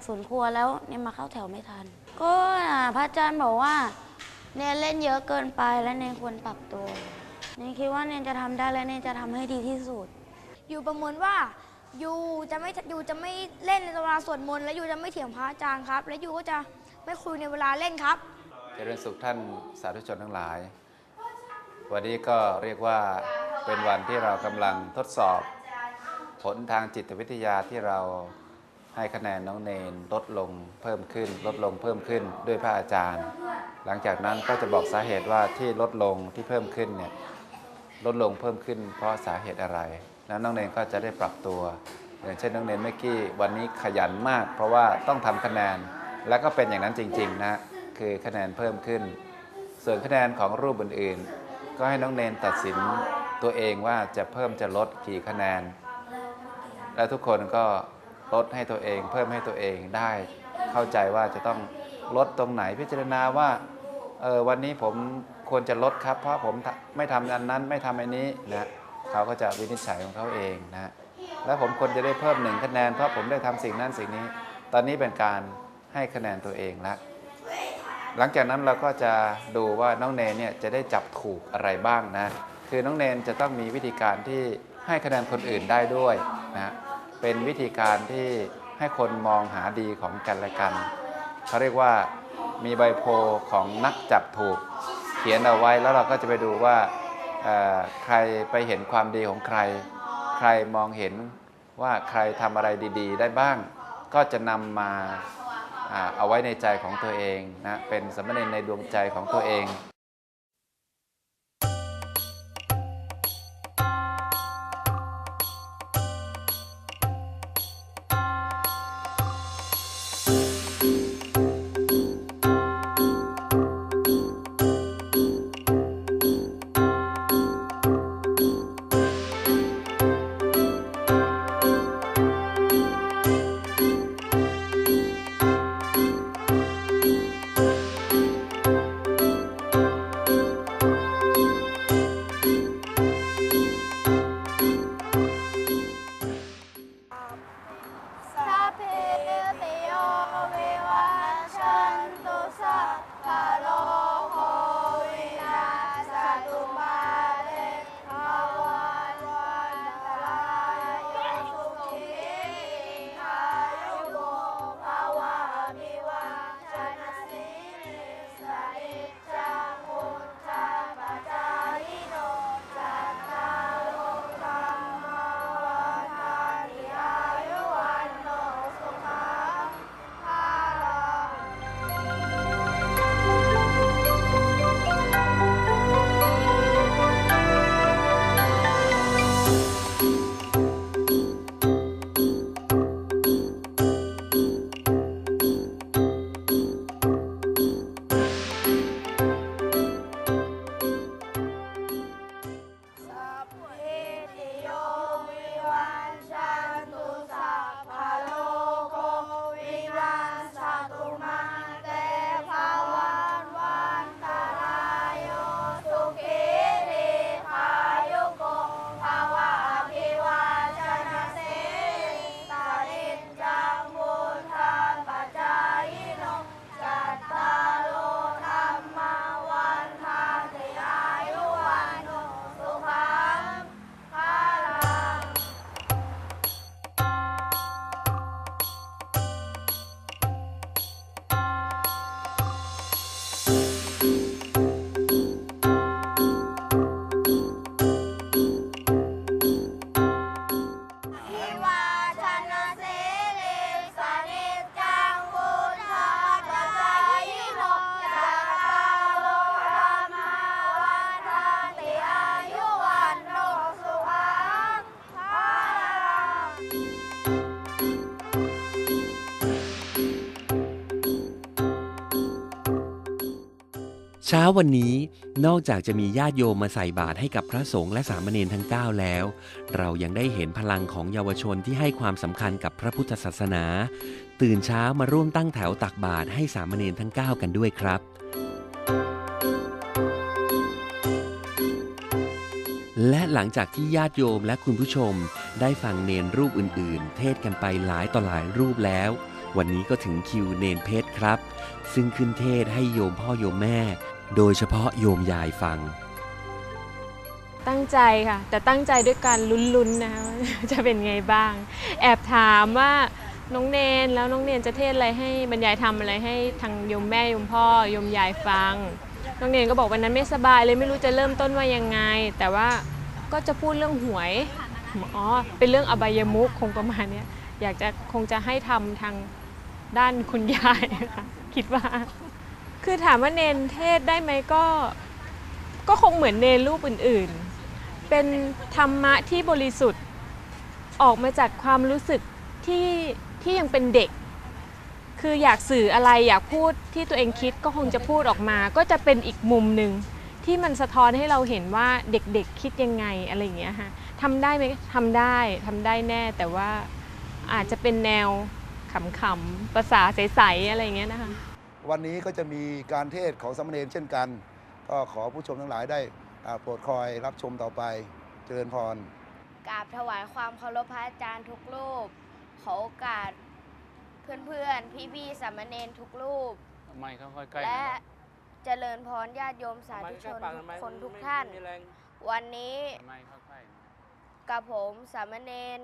แกรงผักสวนครัวแล้วเนนมาเข้าแถวไม่ทัน ก็อ่าพระอาจารย์บอกว่า เนนเล่นเยอะเกินไปและเนนควรปรับตัวเนนคิดว่าเนนจะทำได้และเนนจะทำให้ดีที่สุด อยู่ประเมินว่ายูจะไม่ยูจะไม่เล่นในเวลาสวดมนต์และยูจะไม่เถียงพระอาจารย์ครับ และยูก็จะไม่คุยในเวลาเล่นครับเจริญสุขท่านสาธุชนทั้งหลาย วันนี้ก็เรียกว่าเป็นวันที่เรากำลังทดสอบ ผลทางจิตวิทยาที่เรา ให้คะแนนน้องเนนลดลงเพิ่มขึ้น ลดลงเพิ่มขึ้นด้วยพระอาจารย์ หลังจากนั้นก็จะบอกสาเหตุว่าที่ลดลงที่เพิ่มขึ้นเนี่ยลดลงเพิ่มขึ้น เพราะสาเหตุอะไร แล้วน้องเนนก็จะได้ปรับตัวอย่างเช่นน้องเนนเมื่อกี้วันนี้ขยันมาก เพราะว่าต้องทำคะแนนแล้วก็เป็นอย่างนั้นจริง ๆ นะคือคะแนนเพิ่มขึ้น ส่วนคะแนนของรูปอื่นๆ ก็ให้น้องเนนตัดสินตัวเองว่าจะเพิ่มจะลดกี่คะแนน และทุกคนก็ ลดให้ตัวเอง เพิ่มให้ตัวเองได้เข้าใจว่าจะต้องลดตรงไหนพิจารณาว่าเออวันนี้ผมควรจะลดครับ เพราะผมไม่ทำอันนั้นไม่ทำอันนี้นะเขาก็จะวินิจฉัยของเขาเองนะแล้วผมควรจะได้เพิ่มหนึ่งคะแนนเพราะผมได้ทำสิ่งนั้นสิ่งนี้ ตอนนี้เป็นการให้คะแนนตัวเองล้วหลังจากนั้นเราก็จะดูว่าน้องเนนเนี่ยจะได้จับถูกอะไรบ้างนะ คือน้องเนนจะต้องมีวิธีการที่ให้คะแนนคนอื่นได้ด้วยนะ เป็นวิธีการที่ให้คนมองหาดีของกันและกัน เขาเรียกว่ามีใบโพลของนักจับถูก เขียนเอาไว้แล้วเราก็จะไปดูว่าใครไปเห็นความดีของใคร ใครมองเห็นว่าใครทำอะไรดี ๆ ได้บ้าง ก็จะนำมาอ่าเอาไว้ในใจของตัวเองนะเป็นสมณเณรในดวงใจของตัวเอง เช้าวันนี้นอกจากจะมีญาติโยมมาใส่บาตรให้กับพระสงฆ์และสามเณรทั้ง 9 แล้ว เรายังได้เห็นพลังของเยาวชนที่ให้ความสำคัญกับพระพุทธศาสนา ตื่นเช้ามาร่วมตั้งแถวตักบาตรให้สามเณรทั้ง 9 กันด้วยครับ และหลังจากที่ญาติโยมและคุณผู้ชม ได้ฟังเนนรูปอื่น ๆ เทศกันไปหลายต่อหลายรูปแล้ววันนี้ก็ถึงคิวเนนเพชรครับ ซึ่งขึ้นเทศให้โยมพ่อโยมแม่ โดยเฉพาะโยมยายฟัง ตั้งใจค่ะ แต่ตั้งใจด้วยการลุ้นๆนะคะว่าจะเป็นไงบ้าง แอบถามว่าน้องเนนแล้วน้องเนนจะเทศอะไรให้บรรยายทำอะไรให้ทางโยมแม่โยมพ่อโยมยายฟัง น้องเนนก็บอกวันนั้นไม่สบายเลยไม่รู้จะเริ่มต้นว่ายังไง แต่ว่าก็จะพูดเรื่องหวยอ๋อเป็นเรื่องอบายมุขคงประมาณเนี้ยอยากจะคงจะให้ทำทางด้านคุณยายค่ะคิดว่า คือถามว่าเนนเทศได้ไหมก็ ก็คงเหมือนเนรรูปอื่นๆ เป็นธรรมะที่บริสุทธิ์ออกมาจากความรู้สึกที่ที่ยังเป็นเด็ก คืออยากสื่ออะไรอยากพูดที่ตัวเองคิดก็คงจะพูดออกมา ก็จะเป็นอีกมุมหนึ่งที่มันสะท้อนให้เราเห็นว่าเด็กๆคิดยังไงอะไรอย่างเงี้ยค่ะทำได้ไหมทำได้ทำได้แน่แต่ว่าอาจจะเป็นแนวขำๆภาษาใสๆอะไรอย่างเงี้ยนะคะ วันนี้ก็จะมีการเทศของสามเณรเช่นกัน ก็ขอผู้ชมทั้งหลายได้อ่าโปรดคอยรับชมต่อไป เจริญพรกราบถวายความเคารพพระอาจารย์ทุกรูป ขอโอกาสเพื่อนๆ พี่ๆสามเณรทุกรูป ไม่ค่อยๆใกล้และนะครับเจริญพรญาติโยมสาธุชนไใกล้ปากทุกไคนทุกไม่ท่านไม่มีแรงวันนี้ไม่ค่อยๆหน่อยกับผมสามเณร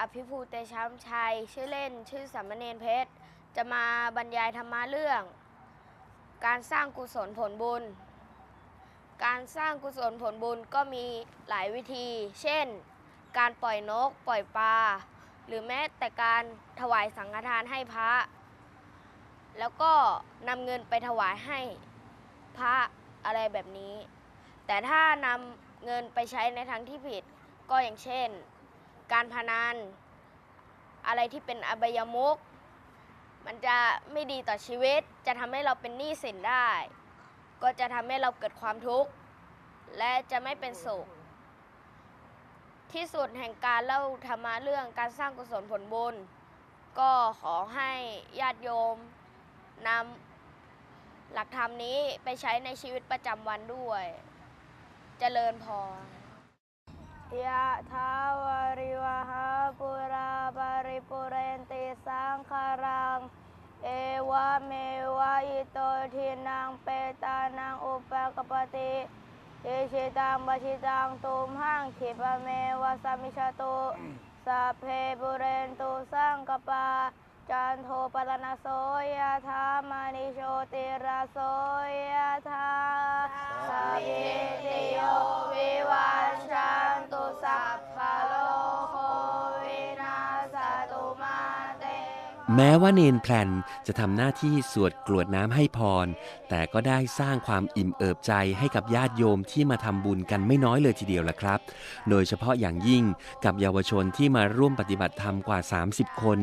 อภิภูเตชามชัย ชื่อเล่นชื่อสามเณรเพชร จะมาบรรยายธรรมะเรื่อง การสร้างกุศลผลบุญ การสร้างกุศลผลบุญก็มีหลายวิธี เช่น การปล่อยนกปล่อยปลา หรือแม้แต่การถวายสังฆทานให้พระ แล้วก็นำเงินไปถวายให้พระอะไรแบบนี้ แต่ถ้านำเงินไปใช้ในทางที่ผิดก็อย่างเช่น การพนันอะไรที่เป็นอบายมุก มันจะไม่ดีต่อชีวิต จะทำให้เราเป็นหนี้สินได้ ก็จะทำให้เราเกิดความทุกข์ และจะไม่เป็นสุข ที่สุดแห่งการเล่าธรรมะเรื่องการสร้างกุศลผลบุญ ก็ขอให้ญาติโยมนำหลักธรรมนี้ไปใช้ในชีวิตประจำวันด้วยเจริญพร ยะทาวริวหาปุราบาริปุเรนติสังคารัง เอวะเมวะอิโตทินังเปตานังอุปกปปติอิชิตังบชิตังตุมหังขิปะเมวะสมมิชตุสัพเพบุเรนตุสังกปาจันโทปตนาโสยธามานิโชติราโสยธาสัพพิติโยวิวัช ชันตุสัพพโลโควินาสตุมาเต แม้ว่าเนนแพลนจะทำหน้าที่สวดกรวดน้ำให้พร แต่ก็ได้สร้างความอิ่มเอิบใจให้กับญาติโยมที่มาทำบุญกันไม่น้อยเลยทีเดียวละครับ โดยเฉพาะอย่างยิ่งกับเยาวชนที่มาร่วมปฏิบัติธรรมกว่า 30 คน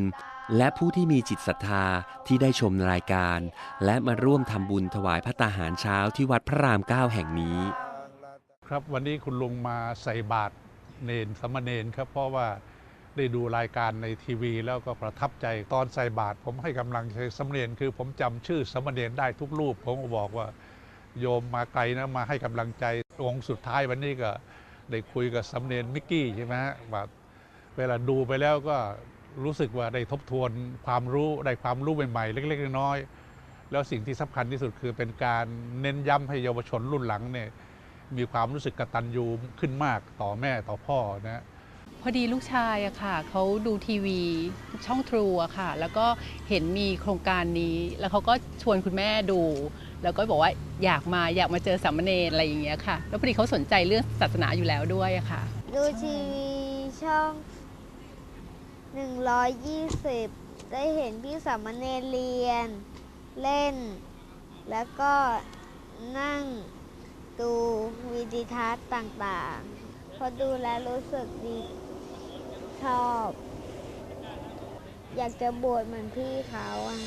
และผู้ที่มีจิตศรัทธาที่ได้ชมรายการ และมาร่วมทำบุญถวายพระตาหารเช้าที่วัดพระรามเก้าแห่งนี้ ครับ วันนี้คุณลุงมาใส่บาตรเนนสมณเณรครับ เพราะว่าได้ดูรายการในทีวีแล้วก็ประทับใจตอนใส่บาตรผมให้กำลังใจสมณเณรคือผมจำชื่อสมณเณรได้ทุกรูป ผมก็บอกว่าโยมมาไกลนะมาให้กำลังใจองค์สุดท้ายวันนี้ก็ได้คุยกับสมณเณรมิกกี้ใช่ไหมฮะว่าเวลาดูไปแล้วก็รู้สึกว่าได้ทบทวนความรู้ได้ความรู้ใหม่ๆ เล็กๆน้อยๆแล้วสิ่งที่สำคัญที่สุดคือเป็นการเน้นย้ำให้เยาวชนรุ่นหลังเนี่ย มีความรู้สึกกตัญญูขึ้นมากต่อแม่ต่อพ่อนะพอดีลูกชายอะค่ะเขาดูทีวีช่องทรูอะค่ะ แล้วก็เห็นมีโครงการนี้ แล้วเขาก็ชวนคุณแม่ดู แล้วก็บอกว่าอยากมาอยากมาเจอสามเณรอะไรอย่างเงี้ยค่ะ แล้วพอดีเขาสนใจเรื่องศาสนาอยู่แล้วด้วยอะค่ะ ดูทีวีช่อง 120 ได้เห็นพี่สามเณรเรียน เล่น แล้วก็นั่ง ดูวิดีทัศน์ต่างๆ พอดูแลรู้สึกดีชอบ อยากจะบวชเหมือนพี่เขาอะ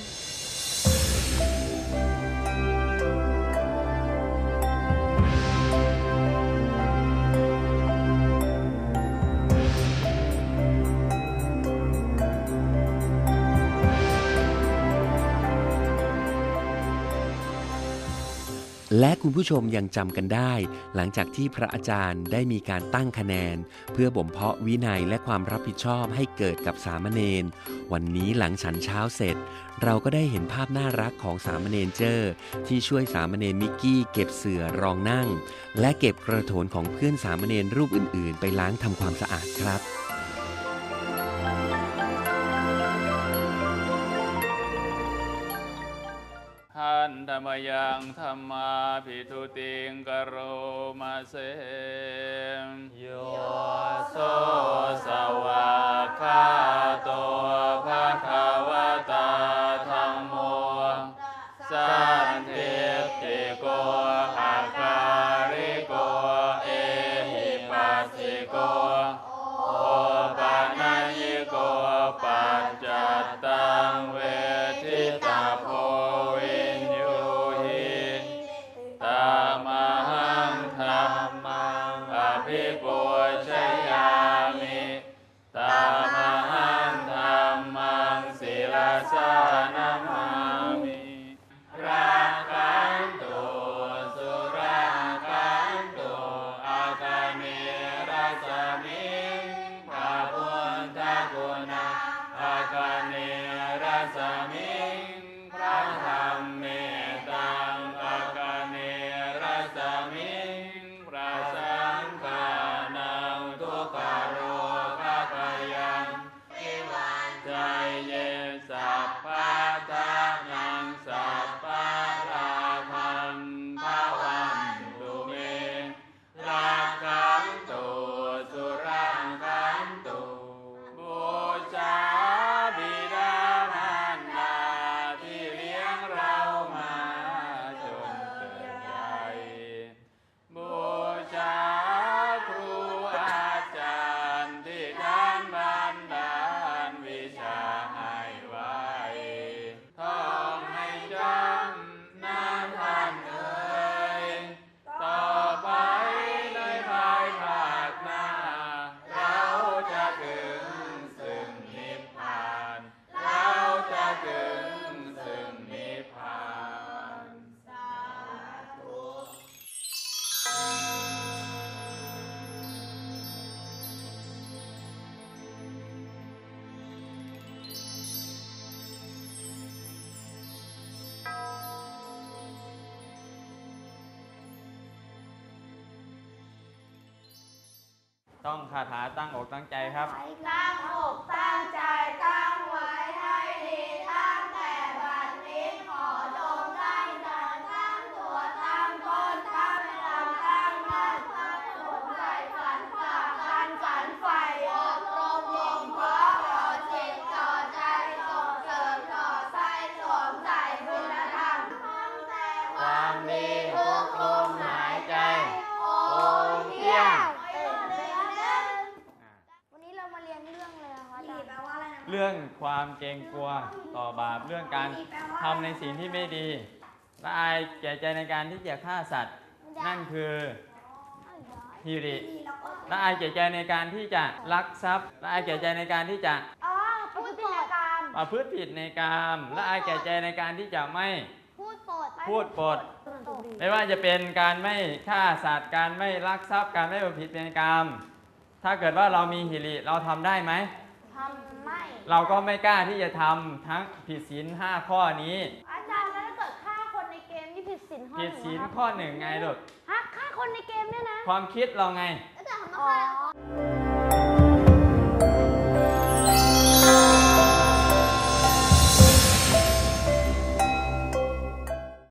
และคุณผู้ชมยังจำกันได้ หลังจากที่พระอาจารย์ได้มีการตั้งคะแนน เพื่อบ่มเพาะวินัยและความรับผิดชอบให้เกิดกับสามเณรวันนี้หลังฉันเช้าเสร็จ เราก็ได้เห็นภาพน่ารักของสามเณรเจอร์ ที่ช่วยสามเณรมิกกี้เก็บเสื่อรองนั่ง และเก็บกระโถนของเพื่อนสามเณรรูปอื่น ๆ ไปล้างทำความสะอาดครับ มยังธรรมาภิทุติงกโรมาเสโยโสสวะคาโตภ ต้องคาถาตั้งอกตั้งใจครับ ตั้งอกตั้งใจ เรื่องความเกรงกลัวต่อบาปเรื่องการทำในสิ่งที่ไม่ดีละอายแก่ใจในการที่จะฆ่าสัตว์ นั่นคือฮิริละอายแก่ใจในการที่จะลักทรัพย์ละอายแก่ใจในการที่จะอ๋อพูดผิดกรรมประพฤติผิดในกามละอายแก่ใจในการที่จะไม่พูดปดพูดปด ไม่ว่าจะเป็นการไม่ฆ่าสัตว์การไม่ลักทรัพย์การไม่ประพฤติในกามถ้าเกิดว่าเรามีหิริเราทำได้ไหมทำไม่ เราก็ไม่กล้าที่จะทำทั้งผิดศีลห้าข้อนี้ อาจารย์แล้วถ้าเกิดฆ่าคนในเกมนี่ผิดศีลข้อหผินึ่ดงศีลเหรอครับข้อหนึ่งไงลูกฮะฆ่าคนในเกมเนี่ยนะ ความคิดเราไง อาจารย์ทำไม